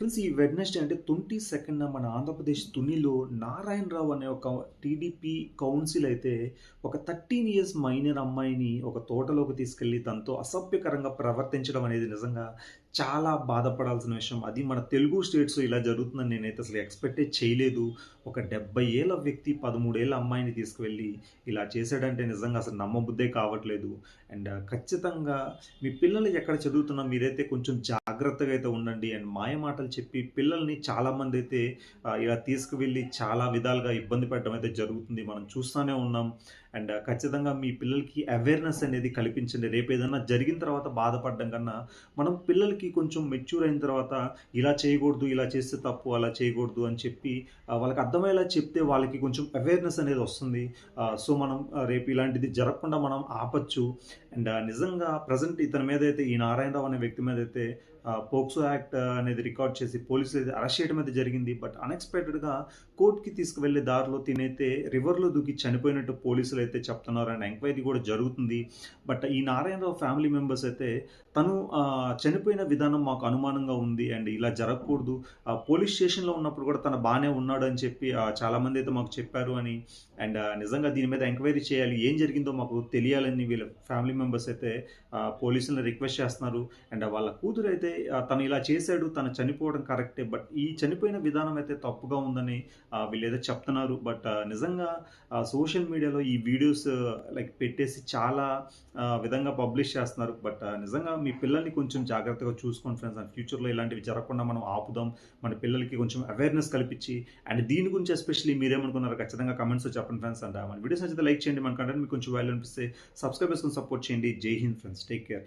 Friends ఈ Wednesday అంటే twenty second మన ఆంధ్రప్రదేశ్ తునిలో నారాయణరావు అనే ఒక టీడీపీ కౌన్సిల్ అయితే ఒక థర్టీన్ ఇయర్స్ మైనర్ అమ్మాయిని ఒక తోటలోకి తీసుకెళ్ళి తనతో అసభ్యకరంగా ప్రవర్తించడం అనేది నిజంగా చాలా బాధపడాల్సిన విషయం. అది మన తెలుగు స్టేట్స్ ఇలా జరుగుతుందని నేనైతే అసలు ఎక్స్పెక్టే చేయలేదు. ఒక డెబ్బై ఏళ్ళ వ్యక్తి పదమూడేళ్ళ అమ్మాయిని తీసుకువెళ్ళి ఇలా చేశాడంటే నిజంగా అసలు నమ్మబుద్దే కావట్లేదు. అండ్ ఖచ్చితంగా మీ పిల్లలు ఎక్కడ చదువుతున్నా మీరైతే కొంచెం జాగ్రత్తగా అయితే ఉండండి అండ్ మాయ మాటలు చెప్పి పిల్లల్ని చాలామంది అయితే ఇలా తీసుకువెళ్ళి చాలా విధాలుగా ఇబ్బంది పెట్టడం అయితే జరుగుతుంది. మనం చూస్తూనే ఉన్నాం. అండ్ ఖచ్చితంగా మీ పిల్లలకి అవేర్నెస్ అనేది కల్పించండి. రేపు ఏదైనా జరిగిన తర్వాత బాధపడడం కన్నా మనం పిల్లలకి కొంచెం మెచ్యూర్ అయిన తర్వాత ఇలా చేయకూడదు ఇలా చేస్తే తప్పు అలా చేయకూడదు అని చెప్పి వాళ్ళకి అర్థమయ్యేలా చెప్తే వాళ్ళకి కొంచెం అవేర్నెస్ అనేది వస్తుంది. సో మనం రేపు ఇలాంటిది జరగకుండా మనం ఆపచ్చు. అండ్ నిజంగా ప్రజెంట్ ఇతని మీద అయితే ఈ నారాయణరావు అనే వ్యక్తి మీద అయితే పోక్సో యాక్ట్ అనేది రికార్డ్ చేసి పోలీసులు అయితే అరెస్ట్ చేయడం అయితే జరిగింది. బట్ అన్ఎక్స్పెక్టెడ్గా కోర్టుకి తీసుకువెళ్ళే దారిలో తినైతే రివర్లో దూకి చనిపోయినట్టు పోలీసులు అయితే చెప్తున్నారు. అండ్ ఎంక్వైరీ కూడా జరుగుతుంది. బట్ ఈ నారాయణరావు ఫ్యామిలీ మెంబర్స్ అయితే తను చనిపోయిన విధానం మాకు అనుమానంగా ఉంది. అండ్ ఇలా జరగకూడదు. ఆ, పోలీస్ స్టేషన్లో ఉన్నప్పుడు కూడా తను బాగానే ఉన్నాడు అని చెప్పి చాలామంది అయితే మాకు చెప్పారు అని. అండ్ నిజంగా దీని మీద ఎంక్వైరీ చేయాలి. ఏం జరిగిందో మాకు తెలియాలని వీళ్ళ ఫ్యామిలీ మెంబర్స్ అయితే పోలీసులను రిక్వెస్ట్ చేస్తున్నారు. అండ్ వాళ్ళ కూతురు అయితే తను ఇలా చేశాడు తను చనిపోవడం కరెక్టే బట్ ఈ చనిపోయిన విధానం అయితే తప్పుగా ఉందని వీళ్ళు ఏదో చెప్తున్నారు. బట్ నిజంగా సోషల్ మీడియాలో ఈ వీడియోస్ లైక్ పెట్టేసి చాలా విధంగా పబ్లిష్ చేస్తున్నారు. బట్ నిజంగా మీ పిల్లల్ని కొంచెం జాగ్రత్తగా చూసుకోండి ఫ్రెండ్స్. అండ్ ఫ్యూచర్లో ఇలాంటివి జరగకుండా మనం ఆపుదాం. మన పిల్లలకి కొంచెం అవేర్నెస్ కల్పించి అండ్ దీని గురించి ఎస్పెషల్లీ మీరేమనుకున్నారు ఖచ్చితంగా కమెంట్స్ చెప్పండి ఫ్రెండ్స్. అండ్ మన వీడియోస్ నచ్చితే లైక్ చేయండి. మన కంటెంట్ మీకు కొంచెం వాల్యూ అనిపిస్తే సబ్స్క్రైబ్ చేసుకుని సపోర్ట్ చేయండి. జై హింద్ ఫ్రెండ్స్. Take care.